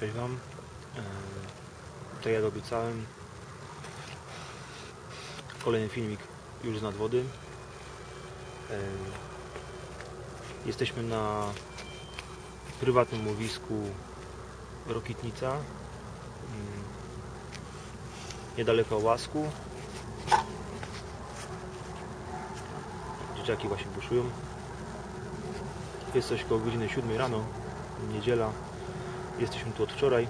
Cześć Wam. E, Tak jak obiecałem, kolejny filmik już z nadwody. Jesteśmy na prywatnym łowisku Rokitnica, niedaleko Łasku. Dzieciaki właśnie buszują. Jest coś koło godziny 7 rano, niedziela. Jesteśmy tu od wczoraj.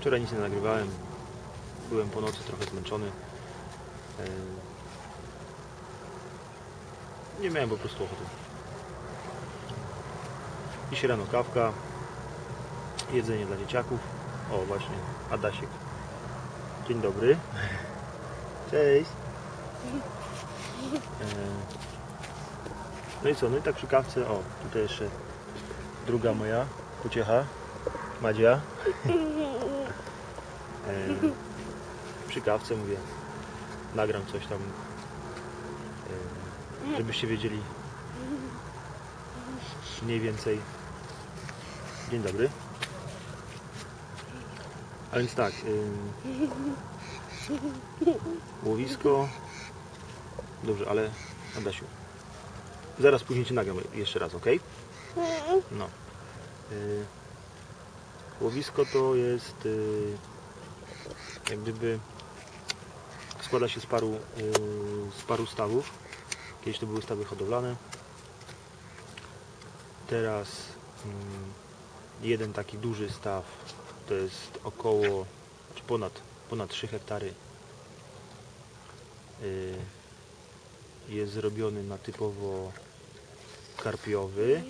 Wczoraj nic nie nagrywałem. Byłem po nocy trochę zmęczony. E, Nie miałem po prostu ochoty. Dziś rano kawka. Jedzenie dla dzieciaków. O właśnie, Adasiek. Dzień dobry. Cześć. E, No i co, no i tak przy kawce, o, tutaj jeszcze druga moja pociecha, Madzia. E, przy kawce mówię, nagram coś tam, e, żebyście wiedzieli mniej więcej. Dzień dobry. A więc tak, e, łowisko, dobrze, ale Adasiu, zaraz później Cię nagram jeszcze raz, ok? No. Y, Łowisko to jest y, jak gdyby składa się z paru, y, z paru stawów. Kiedyś to były stawy hodowlane. Teraz mm, jeden taki duży staw to jest około, czy ponad, ponad 3 hektary. Jest zrobiony na typowo karpiowy.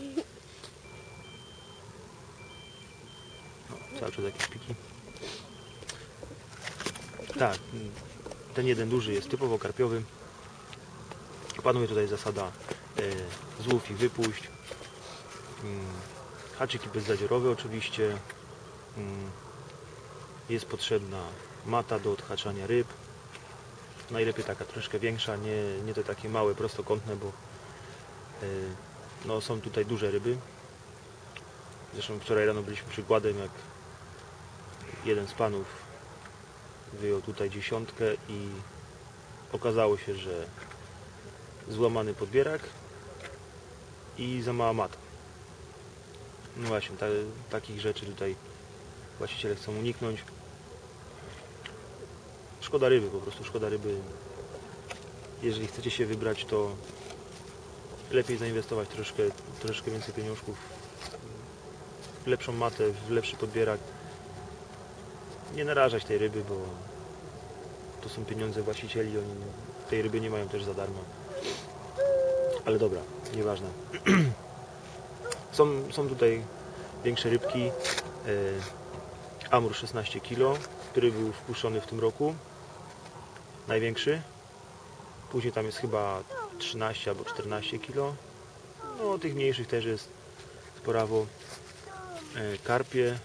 Cały czas jakieś piki. Tak, ten jeden duży jest typowo karpiowy. Panuje tutaj zasada e, złów i wypuść. Mm, Haczyki bezzadziorowe oczywiście. Mm, Jest potrzebna mata do odhaczania ryb. Najlepiej taka troszkę większa, nie, nie te takie małe, prostokątne, bo e, no, są tutaj duże ryby. Zresztą wczoraj rano byliśmy przykładem, jak jeden z panów wyjął tutaj dziesiątkę i okazało się, że złamany podbierak i za mała mata. No właśnie, ta, takich rzeczy tutaj właściciele chcą uniknąć. Szkoda ryby, po prostu szkoda ryby. Jeżeli chcecie się wybrać, to lepiej zainwestować troszkę, troszkę więcej pieniążków w lepszą matę, w lepszy podbierak. Nie narażać tej ryby, bo to są pieniądze właścicieli, oni tej ryby nie mają też za darmo. Ale dobra, nieważne. Są, są tutaj większe rybki. E, Amur 16 kg, który był wpuszczony w tym roku. Największy. Później tam jest chyba 13 albo 14 kg. No tych mniejszych też jest sporawo. E, Karpie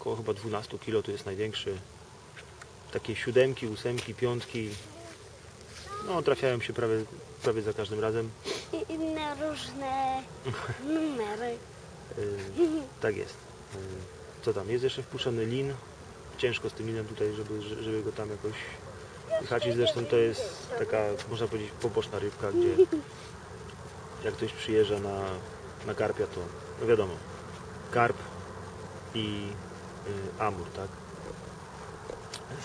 około chyba 12 kg to jest największy. Takie siódemki, ósemki, piątki. No trafiają się prawie, prawie za każdym razem. I inne różne numery. E, tak jest. E, Co tam? Jest jeszcze wpuszczony lin. Ciężko z tym linem tutaj, żeby, żeby go tam jakoś wyhaczyć. Zresztą to jest taka, można powiedzieć, poboczna rybka, gdzie jak ktoś przyjeżdża na, na karpia, to no wiadomo, karp i y, amur, tak?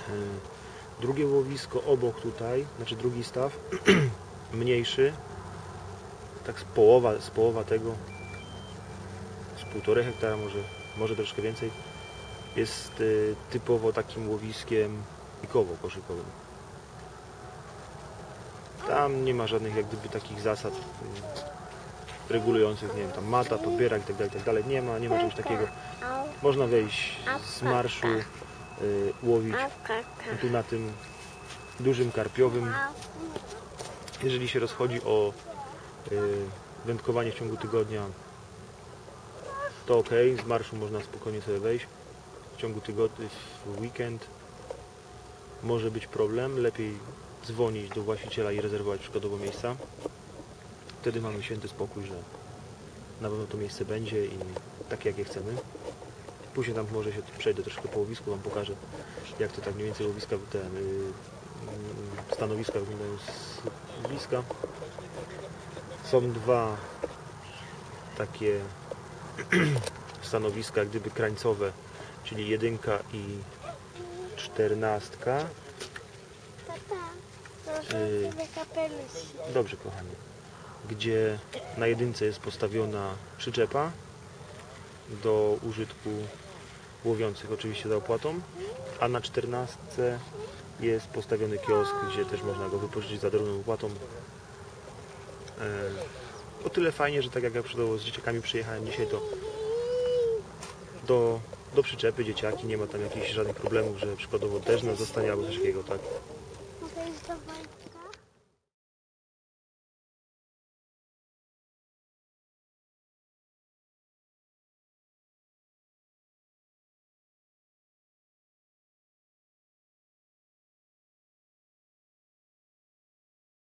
Y, drugie łowisko obok tutaj, znaczy drugi staw, mniejszy, tak z połowa, z połowa tego, z półtorej hektara może, może troszkę więcej, jest y, typowo takim łowiskiem pikowo-koszykowym. Tam nie ma żadnych jak gdyby takich zasad y, regulujących, nie wiem, tam mata, podbierak itd., itd. Nie ma, nie ma czegoś takiego. Można wejść z marszu, y, łowić tu na tym dużym karpiowym. Jeżeli się rozchodzi o y, wędkowanie w ciągu tygodnia, to ok, z marszu można spokojnie sobie wejść. W ciągu tygodnia, w weekend może być problem. Lepiej dzwonić do właściciela i rezerwować przykładowo miejsca. Wtedy mamy święty spokój, że na pewno to miejsce będzie i takie jakie chcemy. Później tam może się przejdę troszkę po łowisku, Wam pokażę jak to tak mniej więcej łowiska, te y, y, stanowiska wyglądają z bliska. Są dwa takie stanowiska gdyby krańcowe, czyli jedynka i czternastka. Tata, Y. sobie kapelusz. Dobrze, kochani. Gdzie na jedynce jest postawiona przyczepa do użytku łowiących, oczywiście za opłatą, a na czternastce jest postawiony kiosk, gdzie też można go wypożyczyć za drobną opłatą. E, o tyle fajnie, że tak jak ja z dzieciakami przyjechałem dzisiaj, to do, do przyczepy dzieciaki, nie ma tam jakichś żadnych problemów, że przykładowo deszcz nas zostanie albo coś takiego, tak?